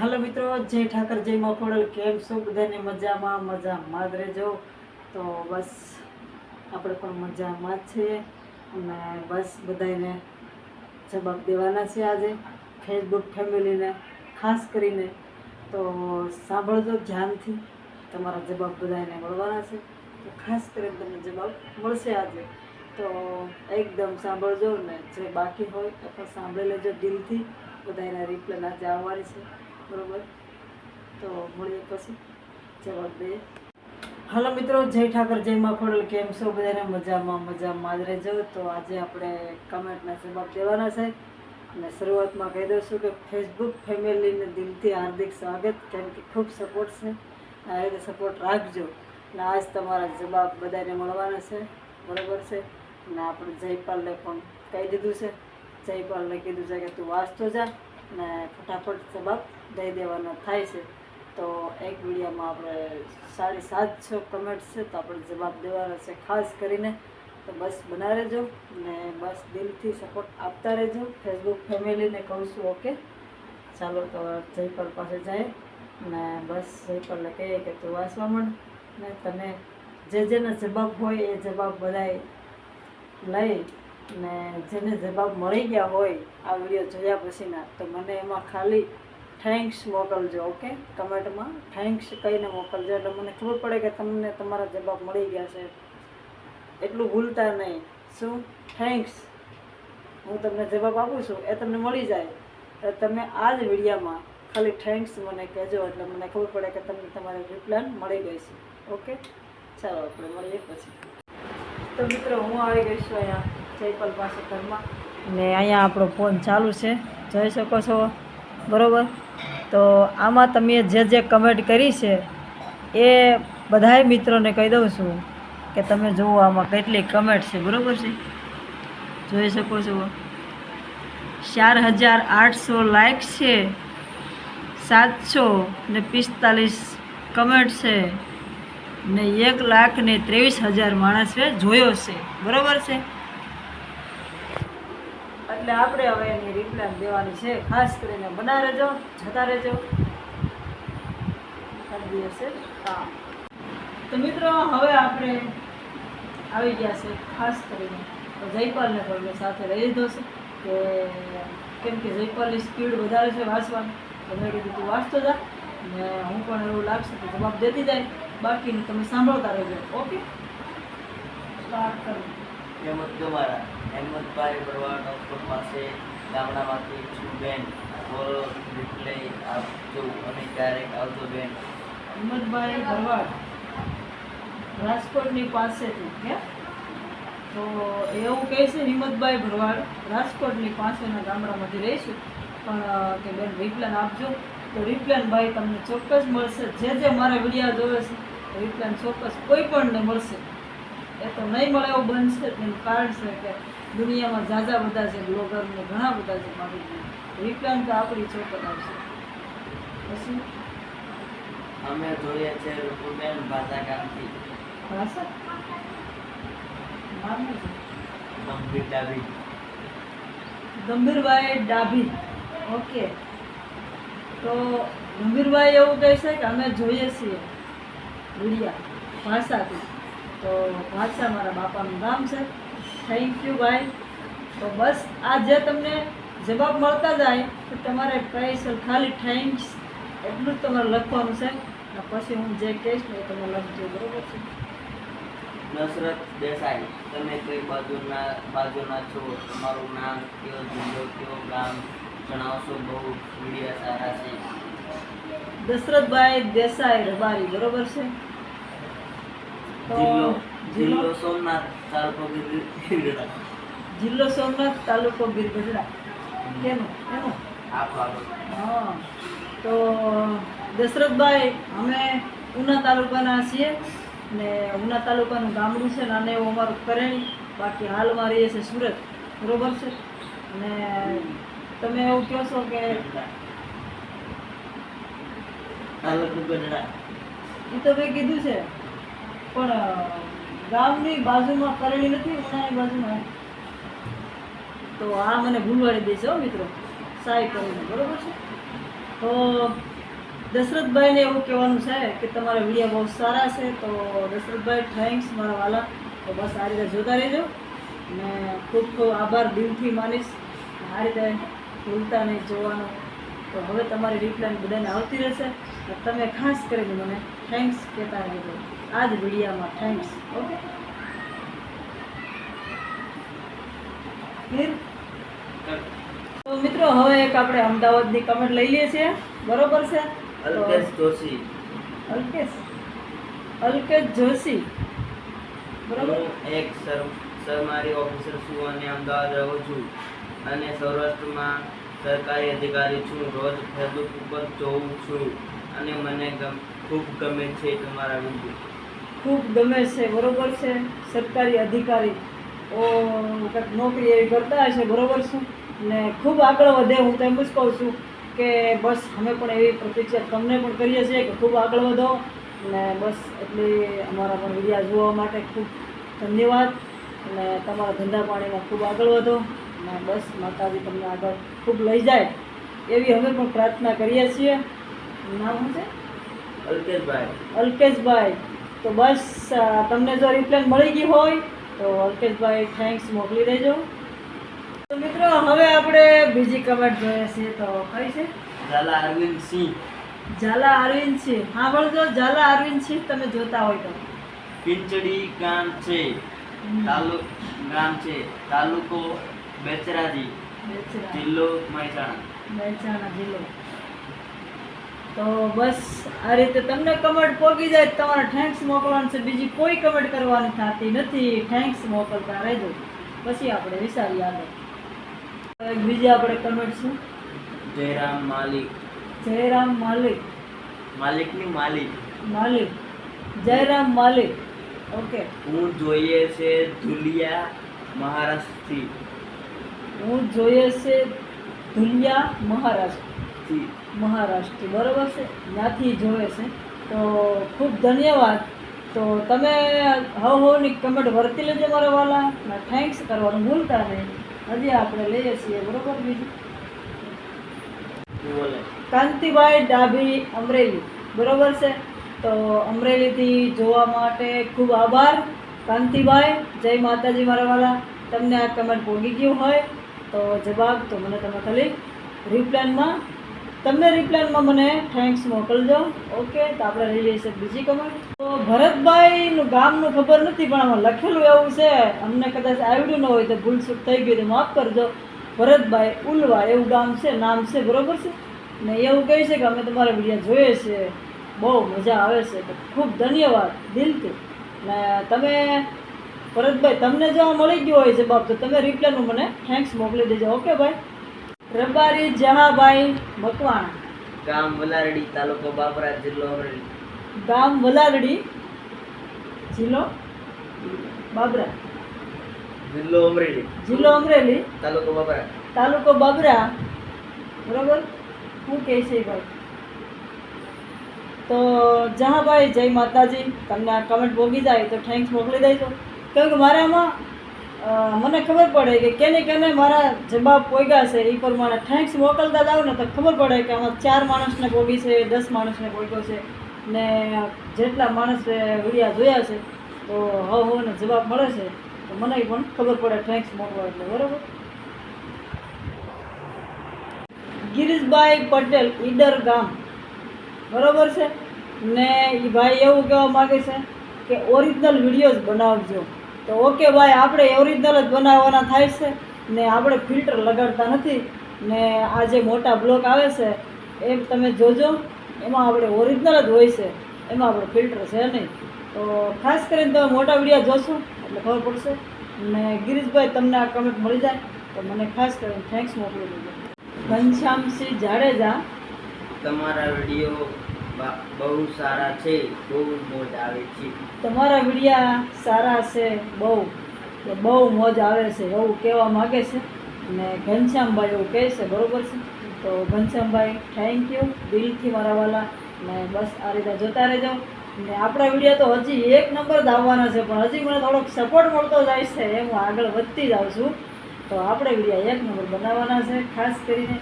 હાલો મિત્રો, જય ઠાકર, જય મકોડલ કેમ છો? બધાને મજામાં મજામાં જ રહેજો. તો બસ, આપણે પણ મજામાં જ છીએ અને બસ બધાને જવાબ દેવાના છે આજે ફેસબુક ફેમિલીને, ખાસ કરીને. તો સાંભળજો ધ્યાનથી. તમારા જવાબ બધાને મળવાના છે. તો ખાસ કરીને તમને જવાબ મળશે આજે. તો એકદમ સાંભળજો ને જે બાકી હોય તો પણ સાંભળી લેજો દિલથી. બધાના રિપ્લાય આજે આવવાની છે. બરોબર? તો મળીએ પછી. જવાબ દઈએ. હાલો મિત્રો, જય ઠાકર, જય માખોડલ કેમ છો? બધાને મજામાં મજામાં. જ રહેજો. તો આજે આપણે કમેન્ટના જવાબ દેવાના છે. અને શરૂઆતમાં કહી દઉં છું કે ફેસબુક ફેમિલીને દિલથી હાર્દિક સ્વાગત, કેમ કે ખૂબ સપોર્ટ છે. આ રીતે સપોર્ટ રાખજો. અને આજ તમારા જવાબ બધાને મળવાના છે. બરોબર છે? અને આપણે જયપાલને પણ કહી દીધું છે. જયપાલને કીધું છે કે તું વાંચતો જા. ને ફટાફટ જવાબ દઈ દેવાના થાય છે. તો એક વિડીયોમાં આપણે સાડી સાત છ કમેન્ટ છે તો આપણે જવાબ દેવાનો છે. ખાસ કરીને તો બસ બના રહેજો ને બસ દિલથી સપોર્ટ આપતા રહેજો. ફેસબુક ફેમિલીને કહું છું ઓકે ચાલો તો જયપાલ પાસે જાય ને બસ જયપાલને કહીએ કે તું વાંચવા માંડ ને તમે જે જેના જવાબ હોય એ જવાબ બધાય લઈ ને જેને જવાબ મળી ગયા હોય, આ વીડિયો જોયા પછીના, તો મને એમાં ખાલી થેન્ક્સ મોકલજો ઓકે કમેન્ટમાં થેન્ક્સ કહીને મોકલજો. એટલે મને ખબર પડે કે તમને તમારા જવાબ મળી ગયા છે. એટલું ભૂલતા નહીં. શું? થેન્ક્સ હું તમને જવાબ આપું છું. એ તમને મળી જાય. તો તમે આ જ વિડીયામાં ખાલી થેન્ક્સ મને કહેજો, એટલે મને ખબર પડે કે તમને તમારી રિપ્લાન મળી ગઈ છે. ઓકે ચાલો, આપણે મળીએ પછી. તો મિત્રો, હું આવી ગઈ છું અહીંયા. જયપાલ પાસે ઘરમાં. ને અહીંયા આપણો ફોન ચાલુ છે. જોઈ શકો છો. બરાબર? તો આમાં તમે જે જે કમેન્ટ કરી છે, એ બધાય મિત્રોને કહી દઉં છું કે તમે જુઓ આમાં કેટલી કમેન્ટ છે. બરાબર છે? જોઈ શકો છો. ચાર હજાર આઠસો લાઈક છે. સાતસો ને પિસ્તાલીસ કમેન્ટ છે. ને એક લાખ ને ત્રેવીસ હજાર માણસે જોયો છે. બરાબર છે? એટલે આપણે હવે એની રિપ્લાય દેવાની છે. ખાસ કરીને બના રહેજો. જતા રહેજો હશે કામ તો મિત્રો, હવે આપણે આવી ગયા છે ખાસ કરીને. તો જયપાલને પણ મેં સાથે લઈ લીધો છે. કે કેમ કે જયપાલની સ્પીડ વધારે છે વાંચવાની તો કીધું તું વાંચતો જા. ને હું પણ એવું લાગશે તો જવાબ દેતી જાય. બાકીનું તમે સાંભળતા રહેજો. ઓકે? સ્ટાર્ટ કરો હેમંત ગમારા, હેમંતભાઈ ભરવાડ નવપુર પાસે ગામડામાંથી છું બેન, બોલો રિપ્લે આપજો અને ક્યારેક આવજો બેન. હિંમતભાઈ ભરવાડ, રાજકોટની પાસેથી, હે? તો એવું કહે છે હિંમતભાઈ ભરવાડ, રાજકોટની પાસેના ગામડામાંથી રહીશું. પણ કે બેન રિપ્લાન આપજો. તો રિપ્લાન ભાઈ તમને ચોક્કસ મળશે. જે જે મારા વિડીયા જોવે છે રિપ્લાન ચોક્કસ કોઈ પણને મળશે. એ તો નહીં મળે એવું બનશે તેનું કારણ છે કે દુનિયામાં ઝાઝા બધા છે બ્લોગર ને ઘણા બધા છે મારી રિપ્લાન તો આપણી ચોક્કસ આવશે પછી? અમે જોઈએ છે રૂપુબેન ભાષા? ભાષા ગંભીર ડાબી. ગંભીરભાઈ ડાભી. ઓકે. તો ગંભીરભાઈ એવું કહે છે કે અમે જોઈએ છીએ ગુડિયા ભાષાથી. તો ભાષા મારા બાપાનું નામ છે. થેન્ક યુ ભાઈ. તો બસ આ જે તમને જવાબ મળતા જાય તો તમારે સ્પેશિયલ ખાલી થેન્ક્સ એટલું જ તમારે લખવાનું છે. અને પછી હું જે કહીશ ને એ તમે લખજો બરોબર છે? નસરત દેસાઈ તમે કઈ બાજુના બાજુના છો? તમારું નામ કયો જિલ્લો કયો ગામ જણાવશો? બહુ વીડિયો સારા છે. દશરથભાઈ દેસાઈ રબારી બરોબર છે? તો જિલ્લો જિલ્લો જિલ્લો સોમનાથ તાલુકો ગીરગઢડા જિલ્લો સોમનાથ તાલુકો ગીરગઢડા કેનો? એનો? હા. તો દશરથભાઈ અમે ઉના તાલુકાના છીએ ને ઉના તાલુકાનું ગામડું છે નાને એવું અમારું કરેણી. બાકી હાલમાં રહીએ છીએ સુરત. બરોબર છે? અને તમે એવું કહો છો કે તાલુકો ગઢડા. એ તો મેં કીધું છે. પણ ગામની બાજુમાં કરેલી નથી ઉનાની બાજુમાં તો આ મને ભૂલવાડી દેજો મિત્રો. સાઈ કરીને બરોબર છે? તો, દશરથભાઈને એવું કહેવાનું છે કે તમારા વીડિયો બહુ સારા છે, તો દશરથભાઈ થેન્ક્સ મારા વાલા. તો બસ આ રીતે જોતા રહેજો. અને ખૂબ ખૂબ આભાર, દિલથી માનીશ. આ રીતે ભૂલતા નહીં જોવાનું. તો હવે તમારી રિપ્લાય બધાને આવતી રહેશે. તમે ખાસ કરીને મને થેન્ક્સ કહેતા રહેજો. આ જ વિડીયામાં થેન્ક્સ ઓકે તો મિત્રો હવે એક આપણે અમદાવાદની કમેન્ટ લઈ લઈએ છીએ. બરોબર છે? અલ્કેશ જોશી. અલ્કેશ. અલ્કેશ જોશી. બરોબર? એક સર સરકારી ઓફિસર છું અને અમદાવાદ રહું છું. અને સૌરાષ્ટ્રમાં સરકારી અધિકારી છું. રોજ ફેસબુક ઉપર જોઉં છું. અને મને ગમ ખૂબ ગમે છે તમારા વીડિયો ખૂબ ગમે છે બરોબર છે? સરકારી અધિકારી ઓ કંઈક નોકરી એવી કરતા હશે બરોબર છે? ને ખૂબ આગળ વધે હું તો એમ જ કહું છું કે બસ અમે પણ એવી પ્રતિક્ષા તમને પણ કરીએ છીએ કે ખૂબ આગળ વધો ને બસ એટલી અમારા પણ વિડીયા જોવા માટે ખૂબ ધન્યવાદ અને તમારા ધંધા પાણીમાં ખૂબ આગળ વધો અને બસ માતાજી તમને આગળ ખૂબ લઈ જાય એવી અમે પણ પ્રાર્થના કરીએ છીએ. નામ શું છે? અલ્કેશભાઈ. અલ્કેશભાઈ. તો બસ તમને જો રિપ્લેન મળી ગઈ હોય તો અલ્કેશભાઈ થેન્ક્સ મોકલી દેજો. તો મિત્રો હવે આપણે બીજી કમેન્ટ જોઈએ છીએ તો કઈ છે? ઝાલા અરવિંદ સિંહ. ઝાલા અરવિંદ સિંહ. હા બોલજો ઝાલા અરવિંદ સિંહ તમે જોતા હોય તો. પિંચડી ગામ છે. તાલુક ગામ છે. તાલુકો બેચરાજી. બેચરા જિલ્લો મહેસાણા. મહેસાણા જિલ્લો. તો બસ આ રીતે તમને કમેન્ટ પોગી જાય તમારે થેન્ક્સ મોકલવાનું છે. બીજી કોઈ કમેન્ટ કરવાની થતી નથી. થેન્ક્સ મોકલતા રહેજો. પછી આપણે વિચારી આગળ. બીજી આપણે કમેન્ટ છે જયરામ માલિક. જયરામ માલિક. માલિકની માલિક. માલિક. જયરામ માલિક. ઓકે હું જોઈએ છે ધુલિયા મહારાષ્ટ્રથી હું જોઈએ છે ધુલિયા મહારાષ્ટ્ર. મહારાષ્ટ્ર બરોબર છે? ત્યાંથી જોવે છે. તો ખૂબ ધન્યવાદ. તો તમે હવ હોની કમેન્ટ વર્તી લેજો મારા વાલા. થેન્ક્સ કરવાનું ભૂલતા નહીં. હજી આપણે લઈએ છીએ, બરોબર બીજું? કાંતિભાઈ ડાભી અમરેલી, બરોબર છે? તો અમરેલીથી જોવા માટે ખૂબ આભાર. કાંતિભાઈ, જય માતાજી મારા વાલા. તમને આ કમેન્ટ પોગી ગયું હોય તો જવાબ તો મને તમે ખાલી રિપ્લાયમાં તમને રિપ્લાયમાં મને થેન્ક્સ મોકલજો. ઓકે તો આપણે લઈએ છીએ બીજી કમેન્ટ તો ભરતભાઈનું ગામનું ખબર નથી, પણ આમાં લખેલું એવું છે. અમને કદાચ આવડ્યું ન હોય તો ભૂલ ચૂક થઈ ગઈ તો માફ કરજો. ભરતભાઈ ઉલવા, એવું ગામ છે, નામ છે, બરોબર છે? ને એવું કહે છે કે અમે તમારા વીડિયો જોઈએ છે બહુ મજા આવે છે. ખૂબ ધન્યવાદ દિલથી. ને તમે, ભરતભાઈ, તમને જો મળી ગયો હોય જવાબ તો તમે રિપ્લાયનું મને થેન્ક્સ મોકલી દેજો. ઓકે ભાઈ? રબારી જહાભાઈ મકવાણા. ગામ વલારડી તાલુકો બાબરા જિલ્લો અમરેલી. ગામ વલારડી જિલ્લો બાબરા. જિલ્લો અમરેલી. જિલ્લો અમરેલી. તાલુકો બાબરા. તાલુકો બાબરા. બરોબર? શું કહે છે ભાઈ? તો જહાભાઈ જય માતાજી. તમને આ કમેન્ટ ભોગી જાય તો થેન્ક્સ મોકલી દેજો કેમ કે મારે આમાં અ, મને ખબર પડે કે કેને કેને મારા જવાબ પોગ્યા છે. એ પ્રમાણે થેન્ક્સ મોકલતા જાઓ ને તો ખબર પડે કે આમાં ચાર માણસને પોગી છે, દસ માણસને પોગ્યો છે ને જેટલા માણસે વિડીયા જોયા છે, તો હવ હવ ને જવાબ મળે છે. તો મને પણ ખબર પડે થેન્ક્સ મોકલવા એટલે, બરાબર? ગિરીશભાઈ પટેલ, ઈડર ગામ. બરાબર છે? ને એ ભાઈ એવું કહેવા માગે છે કે ઓરિજિનલ વિડીયોઝ બનાવજો. તો ઓકે ભાઈ, આપણે ઓરિજિનલ જ બનાવવાના થાય છે ને આપણે ફિલ્ટર લગાડતા નથી ને આ જે મોટા બ્લોક આવે છે એ તમે જોજો, એમાં આપણે ઓરિજિનલ જ હોય છે, એમાં આપણે ફિલ્ટર છે નહીં. તો ખાસ કરીને તમે મોટા વીડિયો જોશો, એટલે ખબર પડશે. ને ગિરીશભાઈ, તમને આ કમેન્ટ મળી જાય, તો મને ખાસ કરીને થેન્ક્સ મોકલી દેજો. ઘનશ્યામસિંહ જાડેજા. તમારા વીડિયો બહુ સારા છે, બહુ મોજ આવે છે. તમારા વિડિયા સારા છે, બહુ. બહુ મોજ આવે છે એવું કહેવા માગે છે. અને ઘનશ્યામભાઈ એવું કહે છે, બરોબર છે? તો ઘનશ્યામભાઈ થેન્ક યુ દિલથી મારા વાલા. ને બસ આ રીતે જોતા રહેજો. ને આપણા વીડિયો તો હજી એક નંબર દાવવાના છે, પણ હજી મને થોડોક સપોર્ટ મળતો જાય છે એ હું આગળ વધતી જાઉં છું. તો આપણે વીડિયો એક નંબર બનાવવાના છે, ખાસ કરીને.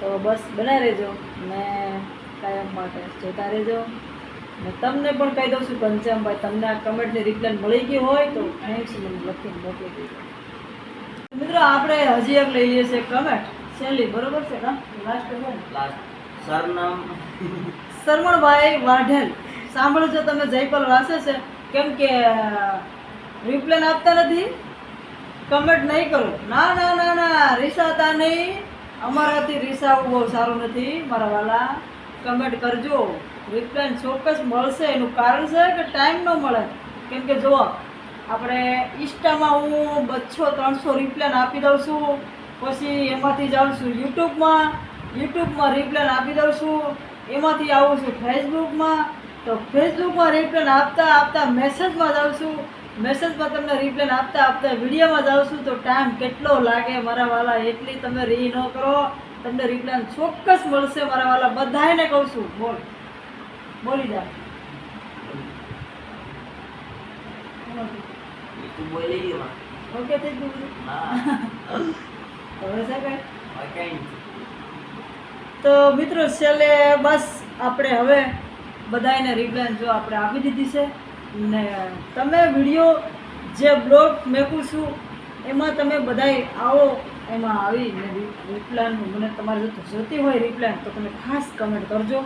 તો બસ બનાવી રહેજો. ને કાંઈ એમ માટે જોતા રહેજો અને તમને પણ કહી દઉં છું ઘનશ્યામભાઈ તમને આ કમેન્ટની રિપ્લાય મળી ગઈ હોય તો થેન્ક્સ મને લખીને મોકલી દેજો. મિત્રો આપણે હજી એક લઈએ છીએ કમેન્ટ છેલ્લી બરોબર છે ને લાસ્ટ લાસ્ટ સરનામ. સરવણભાઈ વાઢેલ. સાંભળો છો તમે જયપાલ વાસે છે કેમ કે રિપ્લેન આપતા નથી. કમેન્ટ નહીં કરો. ના ના ના ના રીસાતા નહીં. અમારાથી રીસાવું બહુ સારું નથી મારા વાલા. કમેન્ટ કરજો. રિપ્લાય ચોક્કસ મળશે. એનું કારણ છે કે ટાઈમ ન મળે. કેમ કે જુઓ, આપણે ઇન્સ્ટામાં હું બસો ત્રણસો રિપ્લાય આપી દઉં છું. પછી એમાંથી જાઉં છું યુટ્યુબમાં. યુટ્યુબમાં રિપ્લાય આપી દઉં છું. એમાંથી આવું છું ફેસબુકમાં. તો ફેસબુકમાં રિપ્લાય આપતા આપતા મેસેજમાં જાઉં છું. મેસેજમાં તમને રિપ્લાય આપતા આપતા વિડીયોમાં જાઉં છું. તો ટાઈમ કેટલો લાગે મારા વાલા? એટલી તમે રી ન કરો. તમને રિપ્લાન ચોક્કસ મળશે મારા વાલા. બધાને કહું છું બોલ. બોલી જા. ઓકે થઈ ગયું હવે સાહેબ. તો મિત્રો છેલ્લે બસ આપણે હવે બધાને રિપ્લાન જો આપણે આપી દીધી છે. ને તમે વીડિયો જે બ્લોગ મેકું છું એમાં તમે બધાય આવો. એમાં આવીને રિપ્લાય મને તમારે જો જોતી હોય રિપ્લાય તો તમે ખાસ કમેન્ટ કરજો.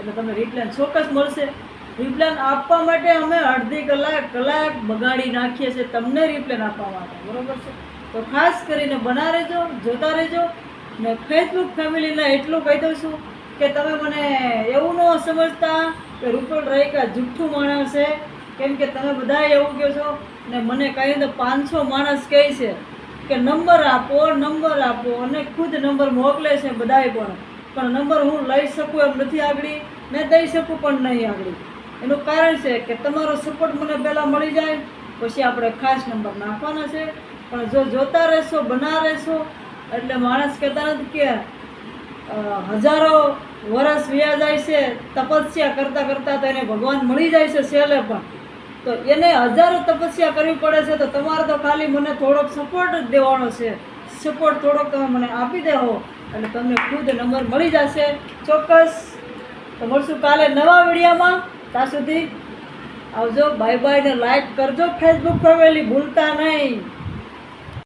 એટલે તમને રિપ્લાય ચોક્કસ મળશે. રિપ્લેન આપવા માટે અમે અડધી કલાક કલાક બગાડી નાખીએ છીએ તમને રિપ્લેન આપવા માટે. બરાબર છે? તો ખાસ કરીને બના રહેજો, જોતા રહેજો. ને ફેસબુક ફેમિલીને એટલું કહી દઉં છું કે તમે મને એવું ન સમજતા કે રૂપલ રાયકા જુઠ્ઠું માણસ છે. કેમ કે તમે બધા એવું કહો છો? ને મને કહીને પાંચસો માણસ કહે છે. કે નંબર આપો નંબર આપો અને ખુદ નંબર મોકલે છે બધાય પણ. પણ નંબર હું લઈ શકું એમ નથી આગળ ને દઈ શકું પણ નહીં આગળ. એનું કારણ છે કે તમારો સપોર્ટ મને પહેલાં મળી જાય, પછી આપણે ખાસ નંબર નાખવાના છે. પણ જો જોતા રહેશો, બના રહેશો, એટલે માણસ કહેતા નથી કે હજારો વર્ષ વ્યા જાય છે તપસ્યા કરતાં કરતાં તો એને ભગવાન મળી જાય છે સેલે પણ. તો એને હજારો તપસ્યા કરવી પડે છે, તો તમારે તો ખાલી મને થોડોક સપોર્ટ જ દેવાનો છે. સપોર્ટ થોડોક તમે મને આપી દેવો અને તમને ખુદ નંબર મળી જશે. ચોક્કસ. તો મળશું કાલે નવા વિડીયોમાં. ત્યાં સુધી આવજો. બાય બાય ને લાઈક કરજો. ફેસબુક ફેમિલી, ભૂલતા નહીં.